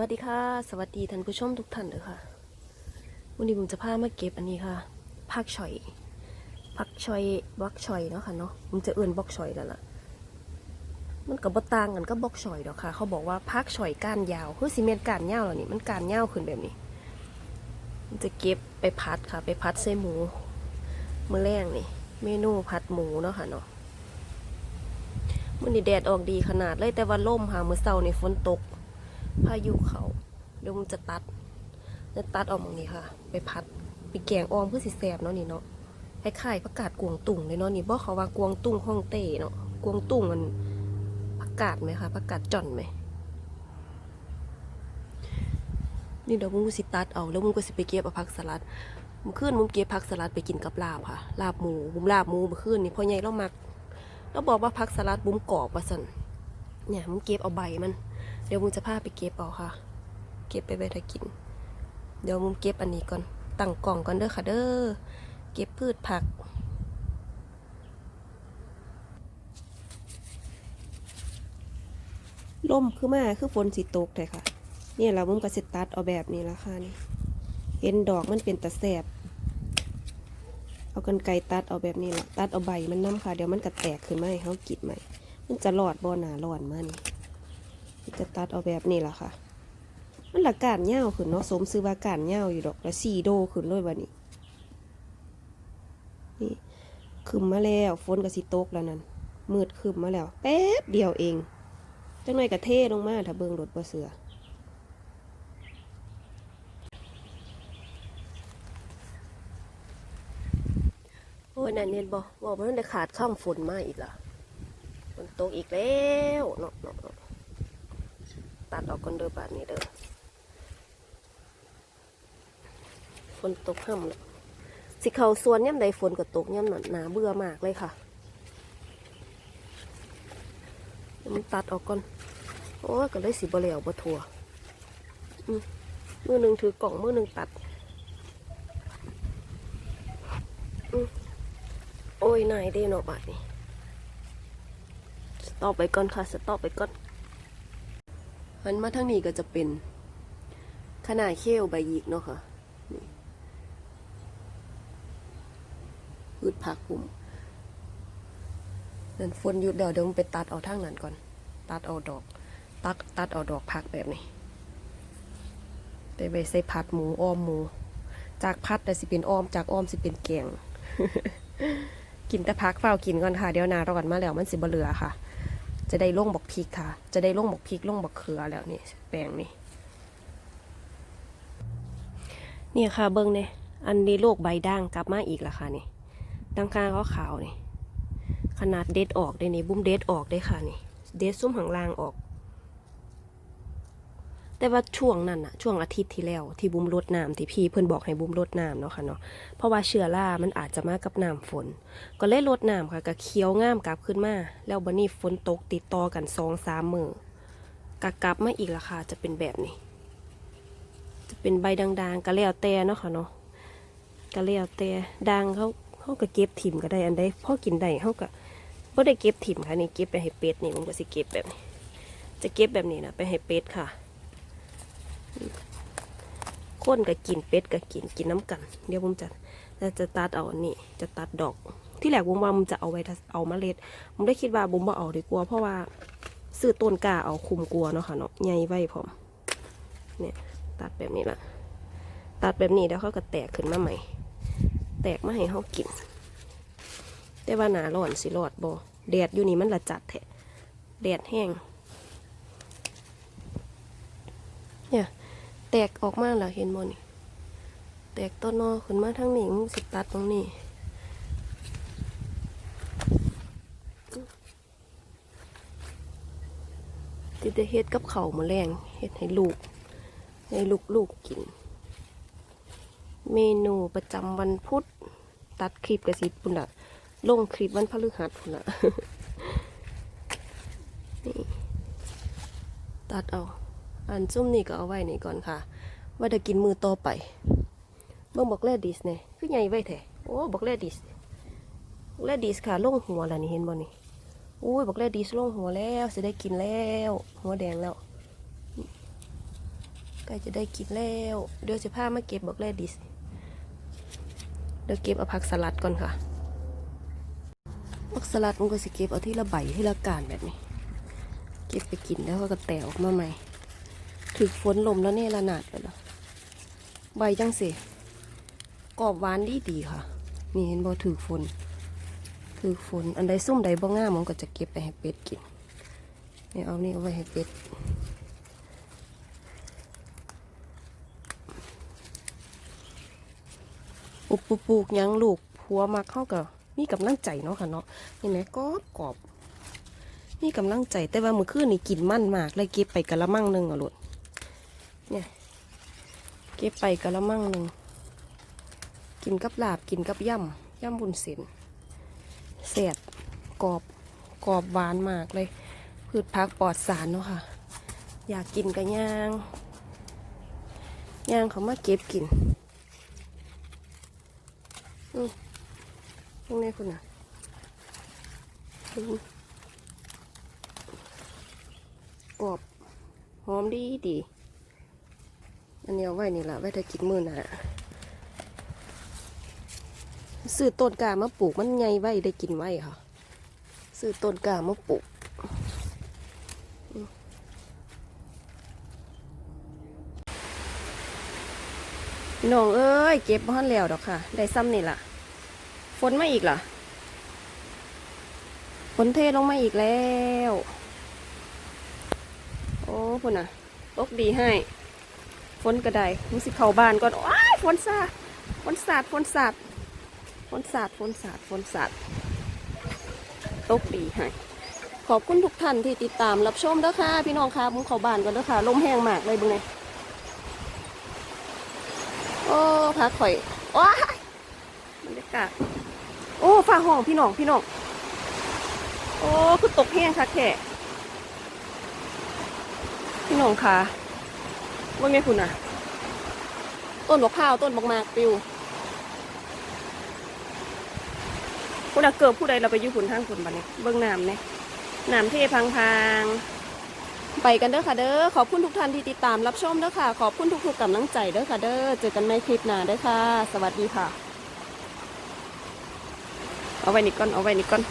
วัสดีค่ะ สวัสดีท่านผู้ชมทุกท่านเลยค่ะวันนี้ผมจะพามาเก็บอันนี้ค่ะผักชอยผักชอยบล็อกชอยเนาะค่ะเนาะผมจะเอื่นบล็อกชอยแล้วล่ะ มันกับบต่างกันก็บล็อกชอยดอกค่ะ เขาบอกว่าผักชอยก้านยาวคือซีเมนต์ก้านยาวเหล่านี้มันก้านยาวขึ้นแบบนี้ผมจะเก็บไปพัดค่ะ ไปพัดใส่หมูมื้อแรงนี่เมนูผัดหมูเนาะค่ะเนาะมันนี่แดดออกดีขนาดเลยแต่ว่าล่มค่ะมื้อเช้านี่ฝนตก พายุเขาเดี๋ยวมันจะตัดจะตัดออกมางนี้ค่ะ ไปพัดไปแกงออมเพื่อสิแสบเนาะนี่เนาะคล้ายๆผักกาดกวงตุ่งเลยเนาะนี่บอกเขาว่ากวงตุ่งห้องเต้เนาะกวงตุ่งมันผักกาดไหมคะผักกาดจ่อนไหมนี่เดี๋ยวมึงกูสิตัดเอาแล้วมึงก็สิไปเก็บเอาผักสลัดมึงขึ้นมึงเก็บผักสลัดไปกินกับลาบค่ะลาบหมูบุ้มลาบหมูมื่อคืนนี่พ่อใหญ่เรามักแล้วบอกว่าผักสลัดบุ้มกรอบว่าสันเนี่ยมึงเก็บเอาใบมัน เดี๋ยวมึงจะพาไปเก็บเอาค่ะ เก็บไปไว้ถ้ากิน เดี๋ยวมึงเก็บอันนี้ก่อน ตั้งกล่องก่อนเด้อค่ะเด้อ เก็บพืชผัก ล่มคือมาคือฝนสีตกเลยค่ะ เนี่ยเรามึงก็สิตัดเอาแบบนี้ละค่ะนี่ เห็นดอกมันเป็นตะแสบ เอากันไกตัดเอาแบบนี้ละตัดเอาใบมันน้ำค่ะ เดี๋ยวมันก็แตกขึ้นมาให้เขากินใหม่มันจะหลอดบ่หนาหลอนมานี่ จะตัดเอาแบบนี้ล่ะค่ะ มันละการเงาขึ้นเนาะสมซื้อว่าการเงาอยู่ดอกแล้วสี่โดขึ้นเลยวันนี้นี่ขึ้นมาแล้วฝนกับสิตกแล้วนั่นมืดขึ้นมาแล้วแป๊บเดียวเองจังหน่อยกระเทลงมาถ้าเบิ่งรถบ่เสือโอ้ยนั่นเน็นบอกบอกว่ามันได้ขาดข้ามฝนมาอีกล่ะฝนตกอีกแล้วนาะเนาะเนาะ ตัดออกก่อนเด้อบาดนี้เด้อฝนตกห่ำแล้วสิเขาสวนย่ำใดฝนก็ตกย่ำหนาหนาเบื่อมากเลยค่ะมันตัดออกก่อน โอ้ก็เลยสีบเหลวบะทัวมือหนึ่งถือกล่องมือหนึ่งตัดอโอ้ยนายเด้เนาะบาดนี้ สต็อปไปก่อนค่ะ สต็อปไปก่อน หันมาทางนี้ก็จะเป็นขนาดเขี้ยวใบยิกเนาะค่ะนี่พืชผักปุ่มนั่นฝนหยุดเดี๋ยวเดี๋ยวมันไปตัดเอาทางนั้นก่อน ตัดเอาดอก ตัดตัดเอาดอกผักแบบนี้ไปไปใส่ผัดหมูอ้อมหมู จากพัดแต่สิเป็นอ้อม จากอ้อมสิเป็นแกงกินแต่พักเฝ้ากินก่อนค่ะ เดี๋ยวนาร้อนมาแล้วมันสิบเหลือค่ะ จะได้ล่งบอกพริกค่ะ จะได้ล่งบอกพริกล่งบอกเขือแล้วนี่แปลงนี่เนี่ยค่ะเบิ้งเนี่ยอันนี้โรคใบด่างกลับมาอีกแล้วค่ะนี่ดังข้างก็ขาวนี่ ขนาดเด็ดออกได้นี่บุ้มเด็ดออกได้ค่ะนี่ เด็ดซุ้มหางลางออก แต่ว่าช่วงนั้นอะช่วงอาทิตย์ที่แล้วที่บุ้มลดน้ำที่พี่เพื่อนบอกให้บุ้มลดน้ำเนาะค่ะเนาะเพราะว่าเชื้อรามันอาจจะมากับน้ำฝน ก็เลยลดน้ำค่ะก็เคี้ยวง่ามกลับขึ้นมา แล้วบันนี้ฝนตกติดต่อกันสองสามมือกะกลับมาอีกละค่ะจะเป็นแบบนี้ จะเป็นใบด่างๆก็แล้วแต่เนาะค่ะเนาะก็แล้วแต่ด่างเขาเขาก็เก็บถิ่มก็ได้อันใดพอกินได้เขาก็บ่ได้เก็บถิ่มค่ะนี่เก็บไปให้เป็ดนี่ผมก็สิเก็บแบบนี้ จะเก็บแบบนี้นะไปให้เป็ดค่ะ คนก็กินเป็ดก็กินกินน้ำกัน เดี๋ยวผมจะจะจะตัดเอาอันนี้จะตัดดอก ที่แรกบุมว่ามันจะเอาไว้ถ้าเอาเมล็ดผมได้คิดว่าบุมบ่เอาดีกว่าเพราะว่าซื้อต้นกล้าเอาคุมกลัวเนาะค่ะเนาะใหญ่ไว้พร้อมเนี่ยตัดแบบนี้ละตัดแบบนี้แล้วเขาก็แตกขึ้นมาใหม่ แตกมาให้เขากิน แต่ว่าหนาร้อนสิรอดบ่แดดอยู่นี่มันละจัดแท้แดดแห้งเนี่ย แตกออกมาแล้วเห็นบ่นี่แตกต้นนอขึ้นมาทั้งนี้มึงสิตัดตรงนี้ที่จะเฮ็ดกับเขาวมาแรงเฮ็ดให้ลูก ให้ลูกลูกกิน เมนูประจำวันพุธตัดคลิปกระสิบปุ่นละลงคลิปวันพฤหัสปุ่นละนี่ตัดเอา อันซุ่มนี่ก็เอาไว้นี่ก่อนค่ะ ว่าจะกินมือต่อไปเบิ่งบอกแลดิสเนี่ยคือใหญ่ไว้แท้โอ้บอกแลดิสบอกแลดิสค่ะลงหัวแล้วนี่เห็นบ่นี่อุ้ยบอกเลดีสลงหัวแล้วจะได้กินแล้ว หัวแดงแล้วใกล้จะได้กินแล้วเดี๋ยวจะพามาเก็บบอกแรดิสเดี๋ยวเก็บเอาผักสลัดก่อนค่ะผักสลัดมันก็สิเก็บเอาที่ละใบที่ละการแบบนี้ เก็บไปกินแล้วก็แตกออกมาใหม่ ถึกฝนลมแล้วเนี่ยระนาดไปแล้วใบจังสิกรอบหวานดีดีค่ะ นี่เห็นบ่ถือฝนถือฝนอันใดซุ่มใดบ่งามมันก็จะเก็บไปให้เป็ดกินนี่เอานี่เอาไว้ให้เป็ดอุบปลูกยังลูกผัวมาเข้ากับมีกำลังใจเนาะค่ะเนาะนี่ไหมกรอบกรอบมีกำลังใจแต่ว่าเมื่อคืนนี่กินมั่นมากเลยเก็บไปกะละมังหนึ่งอะลูก เนี่ย เก็บไปกะละมังหนึ่ง กินกับลาบกินกับย่ำย่ำบุญเส้นแสบกรอบกรอบหวานมากเลย พืชพักปลอดสารเนาะค่ะ อยากกินกระย่างย่างเขามาเก็บกินตรงนี้คุณน่ะกรอบหอมดีดี อันนี้เอาไว้นี่แหละไว้ถ้ากินมือหนะซื้อต้นกามาปลูกมันใหญ่ไว้ได้กินไว้ค่ะซื้อต้นกามาปลูกน้องเอ้ยเก็บบ้านแล้วดอกค่ะ ได้ซ้ำนี่ล่ะ ฝนมาอีกเหรอฝนเทลงมาอีกแล้ว โอ้พุ่นน่ะตกดีให้ นกระไดมึงสิเข้าบ้านก่อนว้ายฝนสาดฝนสาดฝนสาดฝนสาดฝนสาดฝนสาดตกดีให้ขอบคุณทุกท่านที่ติดตามรับชมเด้อค่ะ พี่น้องค่ะมึงเข้าบ้านก่อนเด้อค่ะลมแห้งมากเลยบึงไงโอ้พักข่อยว้ายบรรยากาศโอ้ฟ้าห้องพี่น้องพี่น้องโอ้คือตกแห้งค่ะแค่พี่น้องค่ะ ว่าไงคุณอะ ต้นบกข้าวต้นบกมากปิวคุณอะเกิดผู้ใดเราไปยุ่ฝุ่นทางฝุ่นบัดนี้ เบื้องน้ำเนี่ยน้ำเทพังพังๆไปกันเด้อค่ะเด้อขอบคุณทุกท่านที่ติดตามรับชมเด้อค่ะ ขอบคุณทุกๆกำลังใจเด้อค่ะเด้อเจอกันในคลิปหน้าเด้อค่ะ สวัสดีค่ะ เอาไว้นี่ก่อนเอาไว้นี่ก่อน